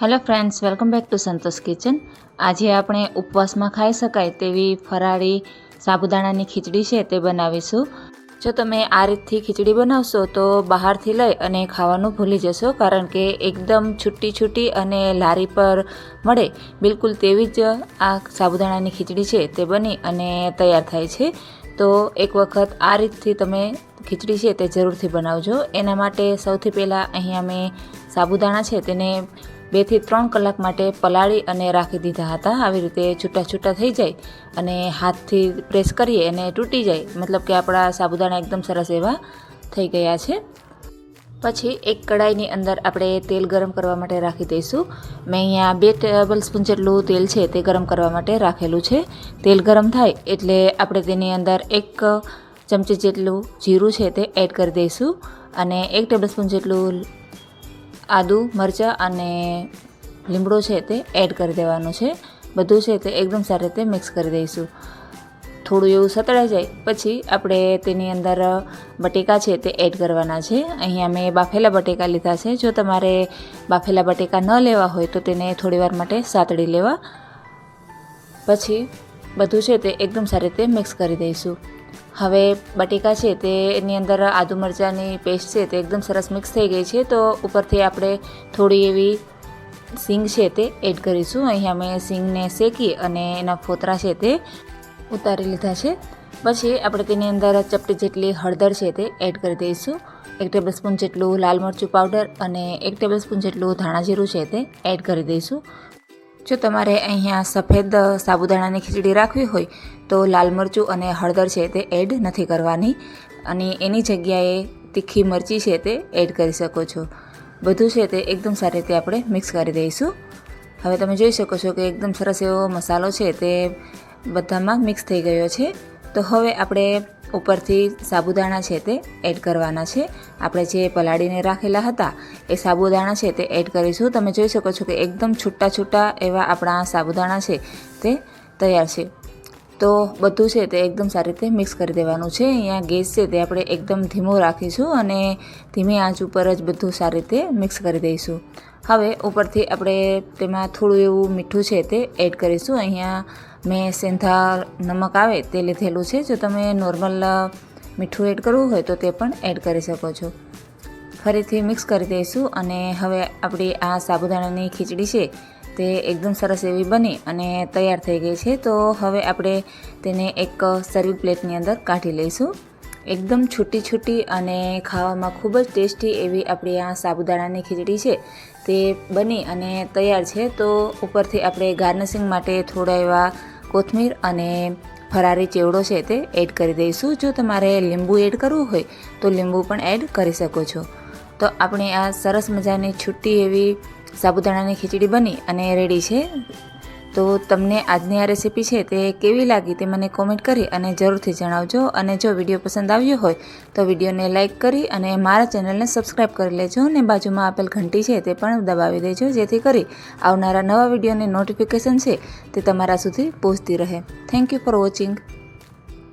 Hello friends welcome back to Santosh kitchen આજે આપણે ઉપવાસમાં ખાઈ શકાય તેવી ફરાળી સાબુદાણાની ખીચડી છે તે બનાવીશું. જો તમે આ રીતથી ખીચડી બનાવશો તો બહારથી લઈ અને ખાવાનું ભૂલી જશો, કારણ કે એકદમ છૂટી છૂટી અને લારી પર મળે. બિલકુલ તેવી જ આ સાબુદાણાની ખીચડી છે તે બની અને તૈયાર થાય છે. તો એક વખત આ રીતથી તમે ખીચડી છે તે જરૂરથી બનાવજો. એના માટે સૌથી પહેલાં અહીંયા મેં સાબુદાણા છે તેને બેથી ત્રણ કલાક માટે પલાળી અને રાખી દીધા હતા. આવી રીતે છૂટા છૂટા થઈ જાય અને હાથથી પ્રેસ કરીએ અને તૂટી જાય. મતલબ કે આપણા સાબુદાણા એકદમ સરસ એવા થઈ ગયા છે. પછી એક કડાઈની અંદર આપણે તેલ ગરમ કરવા માટે રાખી દઈશું. મેં અહીંયા બે ટેબલ સ્પૂન જેટલું તેલ છે તે ગરમ કરવા માટે રાખેલું છે. તેલ ગરમ થાય એટલે આપણે તેની અંદર એક ચમચી જેટલું જીરું છે તે એડ કરી દઈશું અને એક ટેબલ સ્પૂન જેટલું આદુ, મરચાં અને લીમડો છે તે એડ કરી દેવાનું છે. બધું છે તે એકદમ સારી રીતે મિક્સ કરી દઈશું. થોડું એવું સતળાઈ જાય, પછી આપણે તેની અંદર બટેકા છે તે એડ કરવાના છે. અહીંયા મેં બાફેલા બટેકા લીધા છે. જો તમારે બાફેલા બટેકા ન લેવા હોય તો તેને થોડીવાર માટે સાતળી લેવા. પછી બધું છે તે એકદમ સારી રીતે મિક્સ કરી દઈશું. હવે બટેકા છે તે એની અંદર આદુ મરચાંની પેસ્ટ છે તે એકદમ સરસ મિક્સ થઈ ગઈ છે તો ઉપરથી આપણે થોડી એવી સિંગ છે તે એડ કરીશું. અહીંયા મેં સિંગને શેકી અને એના ફોતરા છે તે ઉતારી લીધા છે. પછી આપણે તેની અંદર ચપટી જેટલી હળદર છે તે એડ કરી દઈશું. એક ટેબલ સ્પૂન જેટલું લાલ મરચું પાવડર અને એક ટેબલ સ્પૂન જેટલું ધાણા જીરું છે તે એડ કરી દઈશું. જો તમારે અહીંયા સફેદ સાબુદાણાની ખીચડી રાખવી હોય, તો લાલ મરચું અને હળદર છે તે એડ નથી કરવાની. અને એની જગ્યાએ તીખી મરચી છે તે એડ કરી શકો છો. બધું છે તે એકદમ સારી રીતે આપણે મિક્સ કરી દઈશું. હવે તમે જોઈ શકો છો કે એકદમ સરસ એવો મસાલો છે તે બધામાં મિક્સ થઈ ગયો છે. તો હવે આપણે ઉપરથી સાબુદાણા છે તે એડ કરવાના છે. આપણે જે પલાળીને રાખેલા હતા, એ સાબુદાણા છે તે એડ કરીશું. તમે જોઈ શકો છો કે એકદમ છૂટા છૂટા એવા આપણા સાબુદાણા છે તે તૈયાર છે. તો બધું છે તે એકદમ સારી રીતે મિક્સ કરી દેવાનું છે. અહીંયા ગેસ છે તે આપણે એકદમ ધીમો રાખીશું અને ધીમી આંચ ઉપર જ બધું સારી રીતે મિક્સ કરી દઈશું. હવે ઉપરથી આપણે તેમાં થોડું એવું મીઠું છે તે એડ કરીશું. અહીંયા મેં સેંધા નમક આવે તે લીધેલું છે. જો તમે નોર્મલ મીઠું એડ કરવું હોય તો તે પણ એડ કરી શકો છો. ફરીથી મિક્સ કરી દઈશું અને હવે આપણી આ સાબુદાણાની ખીચડી છે તે એકદમ સરસ એવી બની અને તૈયાર થઈ ગઈ છે. તો હવે આપણે તેને એક સર્વિંગ પ્લેટની અંદર કાઢી લઈશું. એકદમ છૂટી છૂટી અને ખાવામાં ખૂબ જ ટેસ્ટી એવી આપણી આ સાબુદાણાની ખીચડી છે તે બની અને તૈયાર છે. તો ઉપરથી આપણે ગાર્નિશિંગ માટે થોડા એવા કોથમીર અને ફરારી ચેવડો છે તે એડ કરી દઈશું. જો તમારે લીંબુ એડ કરવું હોય, તો લીંબુ પણ એડ કરી શકો છો. તો આપણે આ સરસ મજાની છૂટી એવી સાબુદાણાની ખીચડી બની અને રેડી છે. તો તમને આજની આ રેસીપી છે તે કેવી લાગી તે મને કોમેન્ટ કરી અને જરૂરથી જણાવજો. અને જો વીડિયો પસંદ આવ્યો હોય તો વિડીયોને લાઇક કરી અને મારા ચેનલને સબસ્ક્રાઈબ કરી લેજો અને બાજુમાં આપેલ ઘંટી છે તે પણ દબાવી દેજો જેથી કરી આવનારા નવા વિડીયોની નોટિફિકેશન છે તે તમારા સુધી પહોંચતી રહે. Thank you for watching